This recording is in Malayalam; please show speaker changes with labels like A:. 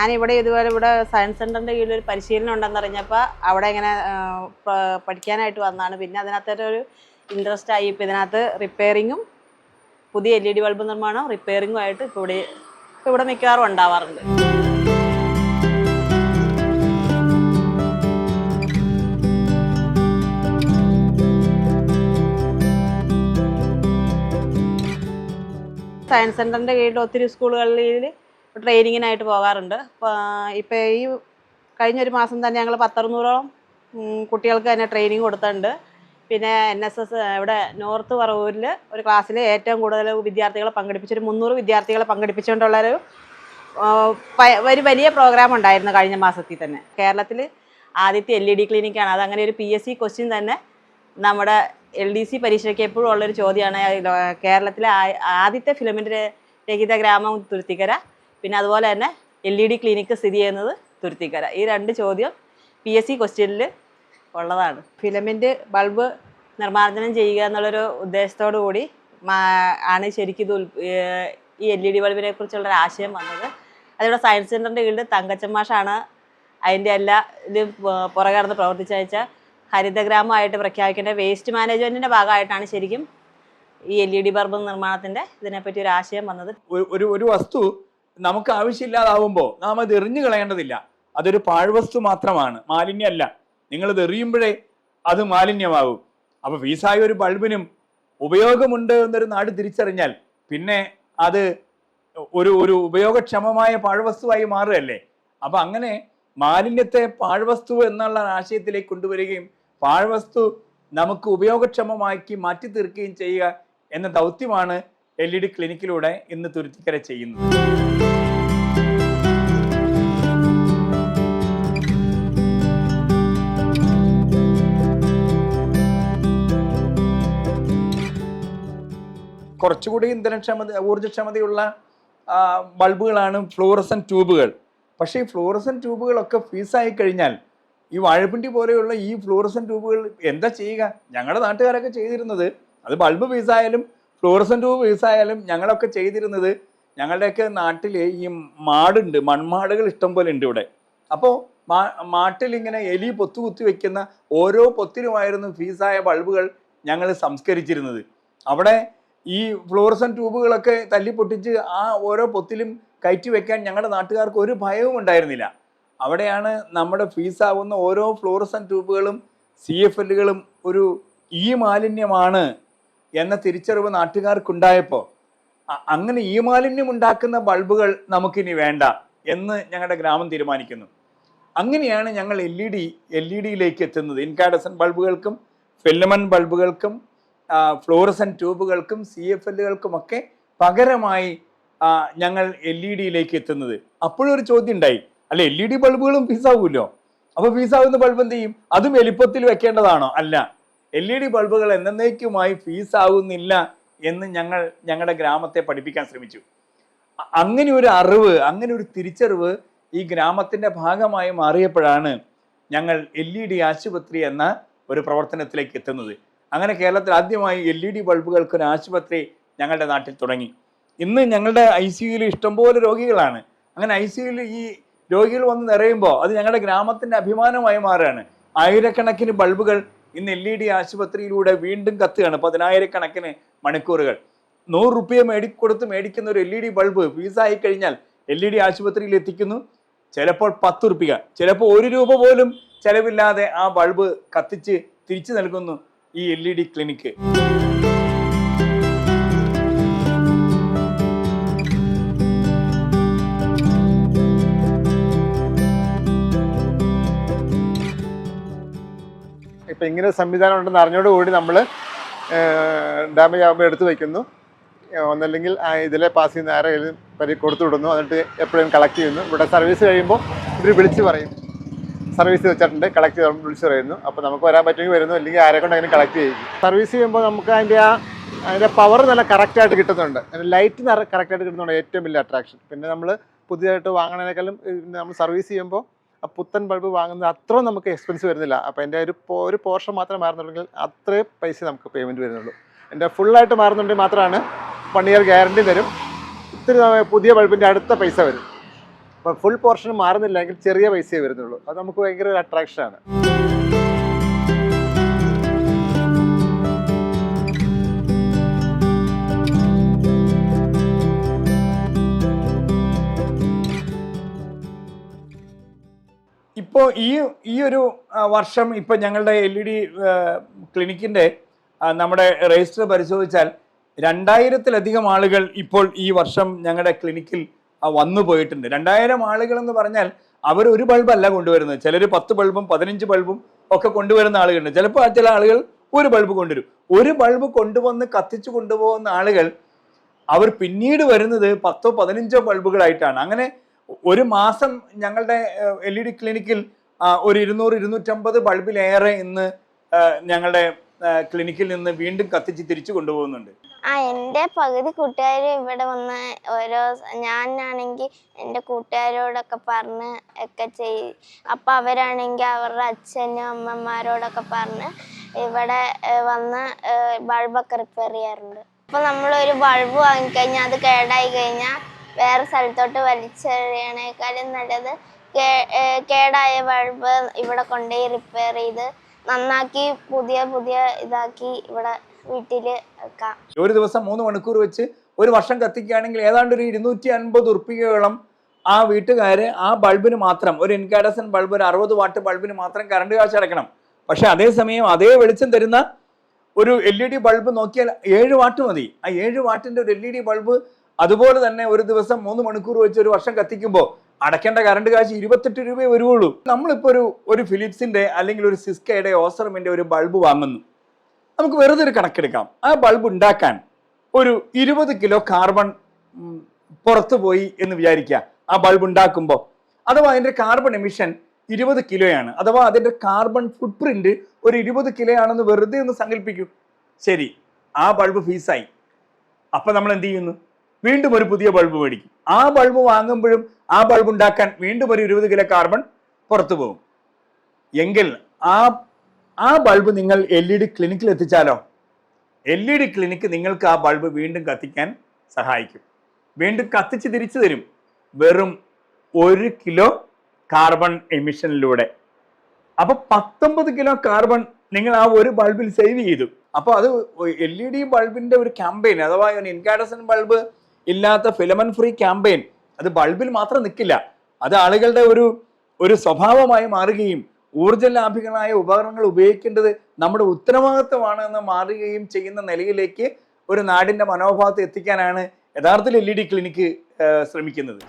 A: അപ്പോൾ ഇവിടെ ഇതുപോലെ ഇവിടെ സയൻസ് സെന്ററിന്റെ കീഴിൽ ഒരു പരിശീലനം ഉണ്ടെന്ന് അറിഞ്ഞപ്പോൾ അവിടെ ഇങ്ങനെ പഠിക്കാനായിട്ട് വന്നതാണ്. പിന്നെ അതിനകത്തൊരു ഇൻട്രസ്റ്റ് ആയി. ഇപ്പോൾ ഇതിനകത്ത് റിപ്പയറിങ്ങും പുതിയ എൽ ഇ ഡി ബൾബ് നിർമ്മാണം റിപ്പയറിങ്ങും ആയിട്ട് ഇപ്പൊ ഇവിടെ ഇപ്പോൾ ഇവിടെ മിക്കവാറും ഉണ്ടാവാറുണ്ട്. സയൻസ് സെന്ററിന്റെ കീഴിൽ ഒത്തിരി സ്കൂളുകളിൽ ട്രെയിനിങ്ങിനായിട്ട് പോകാറുണ്ട്. ഇപ്പോൾ ഈ കഴിഞ്ഞ ഒരു മാസം തന്നെ ഞങ്ങൾ പത്തറുന്നൂറോളം കുട്ടികൾക്ക് തന്നെ ട്രെയിനിങ് കൊടുത്തിട്ടുണ്ട്. പിന്നെ എൻ എസ് എസ് ഇവിടെ നോർത്ത് പറവൂരിൽ ഒരു ക്ലാസ്സിൽ ഏറ്റവും കൂടുതൽ വിദ്യാർത്ഥികളെ പങ്കെടുപ്പിച്ചൊരു മുന്നൂറ് വിദ്യാർത്ഥികളെ പങ്കെടുപ്പിച്ചുകൊണ്ടുള്ളൊരു ഒരു വലിയ പ്രോഗ്രാം ഉണ്ടായിരുന്നു കഴിഞ്ഞ മാസത്തിൽ തന്നെ. കേരളത്തിൽ ആദ്യത്തെ എൽ ഇ ഡി ക്ലിനിക്കാണ്. അത് അങ്ങനെ ഒരു പി എസ് സി ക്വസ്റ്റ്യൻ തന്നെ നമ്മുടെ എൽ ഡി സി പരീക്ഷയ്ക്ക് എപ്പോഴും ഉള്ളൊരു ചോദ്യമാണ്. കേരളത്തിലെ ആദ്യത്തെ ഫിലിമിന്റെ രഹിത ഗ്രാമം തുരുത്തിക്കര. പിന്നെ അതുപോലെ തന്നെ എൽ ഇ ഡി ക്ലിനിക്ക് സ്ഥിതി ചെയ്യുന്നത് തുരുത്തിക്കര. ഈ രണ്ട് ചോദ്യം പി എസ് സി ക്വസ്റ്റ്യനിൽ ഉള്ളതാണ്. ഫിലമെന്റ് ബൾബ് നിർമ്മാർജനം ചെയ്യുക എന്നുള്ളൊരു ഉദ്ദേശത്തോടു കൂടി ആണ് ശരിക്കും ഇത് ഈ എൽ ഇ ഡി ബൾബിനെ കുറിച്ചുള്ളൊരു ആശയം വന്നത്. അതിവിടെ സയൻസ് സെന്ററിന്റെ കീഴിൽ തങ്കച്ചമാഷാണ് അതിന്റെ എല്ലാ ഇതും പുറകെ നടന്ന് പ്രവർത്തിച്ചയച്ച ഹരിതഗ്രാമമായിട്ട് പ്രഖ്യാപിക്കേണ്ട വേസ്റ്റ് മാനേജ്മെന്റിന്റെ ഭാഗമായിട്ടാണ് ശരിക്കും ഈ എൽ ഇ ഡി ബൾബ് നിർമ്മാണത്തിന്റെ ഇതിനെപ്പറ്റി ഒരു ആശയം വന്നത്.
B: ഒരു ഒരു വസ്തു നമുക്ക് ആവശ്യമില്ലാതാവുമ്പോൾ നാം അത് എറിഞ്ഞു കളയേണ്ടതില്ല. അതൊരു പാഴ്വസ്തു മാത്രമാണ് മാലിന്യമല്ല. നിങ്ങൾ ഇത് എറിയുമ്പോഴേ അത് മാലിന്യമാകും. അപ്പൊ ഫീസായ ഒരു ബൾബിനും ഉപയോഗമുണ്ട് എന്നൊരു നാട് തിരിച്ചറിഞ്ഞാൽ പിന്നെ അത് ഒരു ഒരു ഉപയോഗക്ഷമമായ പാഴ്വസ്തുവായി മാറുകയല്ലേ? അപ്പൊ അങ്ങനെ മാലിന്യത്തെ പാഴ്വസ്തു എന്നുള്ള ആശയത്തിലേക്ക് കൊണ്ടുവരികയും പാഴ്വസ്തു നമുക്ക് ഉപയോഗക്ഷമമാക്കി മാറ്റി തീർക്കുകയും ചെയ്യുക എന്ന ദൗത്യമാണ് എൽ ഇ ഡി ക്ലിനിക്കിലൂടെ ഇന്ന് തുരുത്തിക്കര ചെയ്യുന്നത്. കുറച്ചുകൂടി ഇന്ധനക്ഷമത ഊർജക്ഷമതയുള്ള ബൾബുകളാണ് ഫ്ലോറസൻ ട്യൂബുകൾ. പക്ഷേ ഈ ഫ്ലോറസൻ ട്യൂബുകളൊക്കെ ഫീസായി കഴിഞ്ഞാൽ ഈ വാഴപ്പിണ്ടി പോലെയുള്ള ഈ ഫ്ലോറസൻ ട്യൂബുകൾ എന്താ ചെയ്യുക? ഞങ്ങളുടെ നാട്ടുകാരൊക്കെ ചെയ്തിരുന്നത് അത് ബൾബ് ഫീസായാലും ഫ്ലോറസൻ ട്യൂബ് ഫീസായാലും ഞങ്ങളൊക്കെ ചെയ്തിരുന്നത് ഞങ്ങളുടെയൊക്കെ നാട്ടിൽ ഈ മാടുണ്ട് മൺമാടുകൾ ഇഷ്ടം പോലെ ഉണ്ട് ഇവിടെ. അപ്പോൾ മാ മാട്ടിൽ ഇങ്ങനെ എലി പൊത്തു കുത്തി വെക്കുന്ന ഓരോ പൊത്തിനുമായിരുന്നു ഫീസായ ബൾബുകൾ ഞങ്ങൾ സംസ്കരിച്ചിരുന്നത്. അവിടെ ഈ ഫ്ലോറസൻ ട്യൂബുകളൊക്കെ തല്ലി പൊട്ടിച്ച് ആ ഓരോ പൊത്തിലും കയറ്റി വെക്കാൻ ഞങ്ങളുടെ നാട്ടുകാർക്ക് ഒരു ഭയവും ഉണ്ടായിരുന്നില്ല. അവിടെയാണ് നമ്മുടെ ഫീസാവുന്ന ഓരോ ഫ്ലോറസൻ ട്യൂബുകളും സി എഫ് എല്ലുകളും ഒരു ഈ മാലിന്യമാണ് എന്ന തിരിച്ചറിവ് നാട്ടുകാർക്കുണ്ടായപ്പോൾ അങ്ങനെ ഈ മാലിന്യം ഉണ്ടാക്കുന്ന ബൾബുകൾ നമുക്കിനി വേണ്ട എന്ന് ഞങ്ങളുടെ ഗ്രാമം തീരുമാനിക്കുന്നു. അങ്ങനെയാണ് ഞങ്ങൾ L E D L E ഡിയിലേക്ക് എത്തുന്നത്. ഇൻകാഡസൻ ബൾബുകൾക്കും ഫില്ലമൻ ബൾബുകൾക്കും ഫ്ലോറസൻ ട്യൂബുകൾക്കും സി എഫ് എല്ലുകൾക്കുമൊക്കെ പകരമായി ഞങ്ങൾ എൽ ഇ ഡിയിലേക്ക് എത്തുന്നത്. അപ്പോഴും ഒരു ചോദ്യം ഉണ്ടായി. അല്ല എൽ ഇ ഡി ബൾബുകളും ഫീസാവുമല്ലോ അപ്പൊ ഫീസാവുന്ന ബൾബ് എന്ത് ചെയ്യും? അതും എളുപ്പത്തിൽ വെക്കേണ്ടതാണോ? അല്ല. എൽ ഇ ഡി ബൾബുകൾ എന്നേക്കുമായി ഫീസാവുന്നില്ല എന്ന് ഞങ്ങൾ ഞങ്ങളുടെ ഗ്രാമത്തെ പഠിപ്പിക്കാൻ ശ്രമിച്ചു. അങ്ങനെ ഒരു അറിവ് അങ്ങനെ ഒരു തിരിച്ചറിവ് ഈ ഗ്രാമത്തിന്റെ ഭാഗമായി മാറിയപ്പോഴാണ് ഞങ്ങൾ എൽ ഇ ഡി ആശുപത്രി എന്ന ഒരു പ്രവർത്തനത്തിലേക്ക് എത്തുന്നത്. അങ്ങനെ കേരളത്തിൽ ആദ്യമായി എൽ ഇ ഡി ബൾബുകൾക്ക് ഒരു ആശുപത്രി ഞങ്ങളുടെ നാട്ടിൽ തുടങ്ങി. ഇന്ന് ഞങ്ങളുടെ ഐ സി യുയിൽ ഇഷ്ടംപോലെ രോഗികളാണ്. അങ്ങനെ ഐ സി യുയിൽ ഈ രോഗികൾ വന്ന് നിറയുമ്പോൾ അത് ഞങ്ങളുടെ ഗ്രാമത്തിന്റെ അഭിമാനമായി മാറുകയാണ്. ആയിരക്കണക്കിന് ബൾബുകൾ ഇന്ന് എൽ ഇ ഡി ആശുപത്രിയിലൂടെ വീണ്ടും കത്തുകയാണ്. പതിനായിരക്കണക്കിന് മണിക്കൂറുകൾ. നൂറ് റുപ്യ മേടിക്കൊടുത്ത് മേടിക്കുന്ന ഒരു എൽ ഇ ഡി ബൾബ് ഫീസായി കഴിഞ്ഞാൽ എൽ ഇ ഡി ആശുപത്രിയിൽ എത്തിക്കുന്നു. ചിലപ്പോൾ പത്ത് റുപ്യ. ചിലപ്പോൾ ഒരു രൂപ പോലും ചിലവില്ലാതെ ആ ബൾബ് കത്തിച്ച് തിരിച്ചു നൽകുന്നു. ഈ എൽ ഇ ഡി ക്ലിനിക്ക്
C: ഇപ്പം ഇങ്ങനെ സംവിധാനം ഉണ്ടെന്ന് അറിഞ്ഞോടുകൂടി നമ്മൾ ഡാമേജ് ആകുമ്പോൾ എടുത്തു വയ്ക്കുന്നു ഒന്നല്ലെങ്കിൽ ഇതിലെ പാസ് ചെയ്യുന്ന ആരെങ്കിലും പരി കൊടുത്തു വിടുന്നു. എന്നിട്ട് എപ്പോഴും കളക്ട് ചെയ്യുന്നു. ഇവിടെ സർവീസ് കഴിയുമ്പോൾ ഇവർ വിളിച്ച് പറയും. സർവീസ് വെച്ചിട്ടുണ്ട് കളക്ട് ചെയ്ത് വിളിച്ച് പറയുന്നു. അപ്പോൾ നമുക്ക് വരാൻ പറ്റുമെങ്കിൽ വരുന്നു അല്ലെങ്കിൽ ആരെ കൊണ്ട് അങ്ങനെ കളക്ട് ചെയ്യും സർവീസ് ചെയ്യുമ്പോൾ നമുക്ക് അതിന്റെ ആ അതിന്റെ പവർ നല്ല കറക്റ്റായിട്ട് കിട്ടുന്നുണ്ട്. ലൈറ്റ് നല്ല കറക്റ്റായിട്ട് കിട്ടുന്നുണ്ട് ഏറ്റവും വലിയ അട്രാക്ഷൻ പിന്നെ നമ്മൾ പുതിയതായിട്ട് വാങ്ങണേക്കാളും നമ്മൾ സർവീസ് ചെയ്യുമ്പോൾ ആ പുത്തൻ ബൾബ് വാങ്ങുന്നത് അത്രയും നമുക്ക് എക്സ്പെൻസ് വരുന്നില്ല. അപ്പോൾ എന്റെ ഒരു ഒരു പോർഷൻ മാത്രം മാറുന്നുണ്ടെങ്കിൽ അത്രയും പൈസ നമുക്ക് പേയ്മെന്റ് വരുന്നുള്ളൂ. എന്റെ ഫുള്ളായിട്ട് മാറുന്നുണ്ടെങ്കിൽ മാത്രമാണ് വൺ ഇയർ ഗ്യാരണ്ടി തരും. ഇത്തിരി പുതിയ ബൾബിന്റെ അടുത്ത പൈസ വരും. അപ്പോൾ ഫുൾ പോർഷൻ മാറുന്നില്ലെങ്കിൽ ചെറിയ പൈസയേ വരുന്നുള്ളൂ. അത് നമുക്ക് ഭയങ്കര ഒരു അട്രാക്ഷനാണ്
B: ഇപ്പോൾ ഈ ഈ ഒരു വർഷം ഇപ്പം ഞങ്ങളുടെ എൽ ഇ ഡി ക്ലിനിക്കിന്റെ നമ്മുടെ രജിസ്റ്റർ പരിശോധിച്ചാൽ രണ്ടായിരത്തിലധികം ആളുകൾ ഇപ്പോൾ ഈ വർഷം ഞങ്ങളുടെ ക്ലിനിക്കിൽ വന്നു പോയിട്ടുണ്ട്. രണ്ടായിരം ആളുകൾ എന്ന് പറഞ്ഞാൽ അവർ ഒരു ബൾബല്ല കൊണ്ടുവരുന്നത്. ചിലർ പത്ത് ബൾബും പതിനഞ്ച് ബൾബും ഒക്കെ കൊണ്ടുവരുന്ന ആളുകളുണ്ട്. ചിലപ്പോൾ ചില ആളുകൾ ഒരു ബൾബ് കൊണ്ടുവരും. ഒരു ബൾബ് കൊണ്ടുവന്ന് കത്തിച്ചു കൊണ്ടുപോകുന്ന ആളുകൾ അവർ പിന്നീട് വരുന്നത് പത്തോ പതിനഞ്ചോ ബൾബുകളായിട്ടാണ്. അങ്ങനെ ഒരു മാസം ഞങ്ങളുടെ എൽ ഇ ഡി ക്ലിനിക്കിൽ ഒരു ഇരുന്നൂറ് ഇരുന്നൂറ്റമ്പത് ബൾബിലേറെ ഇന്ന് ഞങ്ങളുടെ ക്ലിനിക്കിൽ നിന്ന് വീണ്ടും കത്തിച്ച് തിരിച്ചു കൊണ്ടുപോകുന്നുണ്ട്.
D: ആ എന്റെ പകുതി കൂട്ടുകാർ ഇവിടെ വന്ന് ഓരോ ഞാനാണെങ്കിൽ എന്റെ കൂട്ടുകാരോടൊക്കെ പറഞ്ഞ് ഒക്കെ ചെയ് അപ്പം അവരാണെങ്കിൽ അവരുടെ അച്ഛനും അമ്മമാരോടൊക്കെ പറഞ്ഞ് ഇവിടെ വന്ന് ബൾബൊക്കെ റിപ്പയർ ചെയ്യാറുണ്ട്. അപ്പം നമ്മളൊരു ബൾബ് വാങ്ങിക്കഴിഞ്ഞാൽ അത് കേടായി കഴിഞ്ഞാൽ വേറെ സ്ഥലത്തോട്ട് വലിച്ചെറിയണേക്കാളും നല്ലത് കേടായ ബൾബ് ഇവിടെ കൊണ്ടുപോയി റിപ്പയർ ചെയ്ത് നന്നാക്കി പുതിയ പുതിയ ഇതാക്കി ഇവിടെ വീട്ടിൽ വെക്കാം.
B: ഒരു ദിവസം മൂന്ന് മണിക്കൂർ വെച്ച് ഒരു വർഷം കത്തിക്കുകയാണെങ്കിൽ ഏതാണ്ട് ഒരു ഇരുന്നൂറ്റി അൻപത് ഉറുപ്പികയോളം ആ വീട്ടുകാര് ആ ബൾബിന് മാത്രം ഒരു ഇൻകാഡസൻ ബൾബ് ഒരു അറുപത് വാട്ട് ബൾബിന് മാത്രം കറണ്ട് കാശ് അടക്കണം പക്ഷെ അതേസമയം അതേ വെളിച്ചം തരുന്ന ഒരു എൽ ഇ ഡി ബൾബ് നോക്കിയാൽ ഏഴ് വാട്ട് മതി. ആ ഏഴ് വാട്ടിന്റെ ഒരു എൽ ഇ ഡി ബൾബ് അതുപോലെ തന്നെ ഒരു ദിവസം മൂന്ന് മണിക്കൂർ വെച്ച് ഒരു വർഷം കത്തിക്കുമ്പോൾ അടയ്ക്കേണ്ട കറണ്ട് കാശ് ഇരുപത്തെട്ട് രൂപയെ വരുവുള്ളൂ. നമ്മളിപ്പോൾ ഒരു ഒരു ഫിലിപ്സിന്റെ അല്ലെങ്കിൽ ഒരു സിസ്കയുടെ ഓസറമിന്റെ ഒരു ബൾബ് വാങ്ങുന്നു. നമുക്ക് വെറുതെ ഒരു കണക്കെടുക്കാം. ആ ബൾബ് ഉണ്ടാക്കാൻ ഒരു ഇരുപത് കിലോ കാർബൺ പുറത്തു പോയി എന്ന് വിചാരിക്കുക. ആ ബൾബ് ഉണ്ടാക്കുമ്പോൾ അഥവാ അതിന്റെ കാർബൺ എമിഷൻ ഇരുപത് കിലോയാണ്. അഥവാ അതിന്റെ കാർബൺ ഫുട് പ്രിന്റ് ഒരു ഇരുപത് കിലോ ആണെന്ന് വെറുതെ ഒന്ന് സങ്കല്പിക്കൂ ശരി ആ ബൾബ് ഫീസായി അപ്പൊ നമ്മൾ എന്ത് ചെയ്യുന്നു? വീണ്ടും ഒരു പുതിയ ബൾബ് മേടിക്കും. ആ ബൾബ് വാങ്ങുമ്പോഴും ആ ബൾബ് ഉണ്ടാക്കാൻ വീണ്ടും ഒരു ഇരുപത് കിലോ കാർബൺ പുറത്തു പോകും. എങ്കിൽ ആ ആ ബൾബ് നിങ്ങൾ എൽ ഇ ഡി ക്ലിനിക്കിൽ എത്തിച്ചാലോ? എൽ ഇ ഡി ക്ലിനിക്ക് നിങ്ങൾക്ക് ആ ബൾബ് വീണ്ടും കത്തിക്കാൻ സഹായിക്കും. വീണ്ടും കത്തിച്ച് തിരിച്ചു തരും. വെറും ഒരു കിലോ കാർബൺ എമിഷനിലൂടെ. അപ്പൊ പത്തൊമ്പത് കിലോ കാർബൺ നിങ്ങൾ ആ ഒരു ബൾബിൽ സേവ് ചെയ്തു. അപ്പോൾ അത് എൽ ഇ ഡി ബൾബിന്റെ ഒരു ക്യാമ്പയിൻ അഥവാ ഇൻകാഡസൺ ബൾബ് ഇല്ലാത്ത ഫിലമൻ ഫ്രീ ക്യാമ്പയിൻ. അത് ബൾബിൽ മാത്രം നിൽക്കില്ല അത് ആളുകളുടെ ഒരു ഒരു സ്വഭാവമായി മാറുകയും ഊർജ ലാഭികളായ ഉപകരണങ്ങൾ ഉപയോഗിക്കേണ്ടത് നമ്മുടെ ഉത്തരവാദിത്വമാണ് എന്ന് മാറുകയും ചെയ്യുന്ന നിലയിലേക്ക് ഒരു നാടിന്റെ മനോഭാവത്തെ എത്തിക്കാനാണ് യഥാർത്ഥത്തിൽ എൽ ഇ ഡി ക്ലിനിക്ക് ശ്രമിക്കുന്നത്.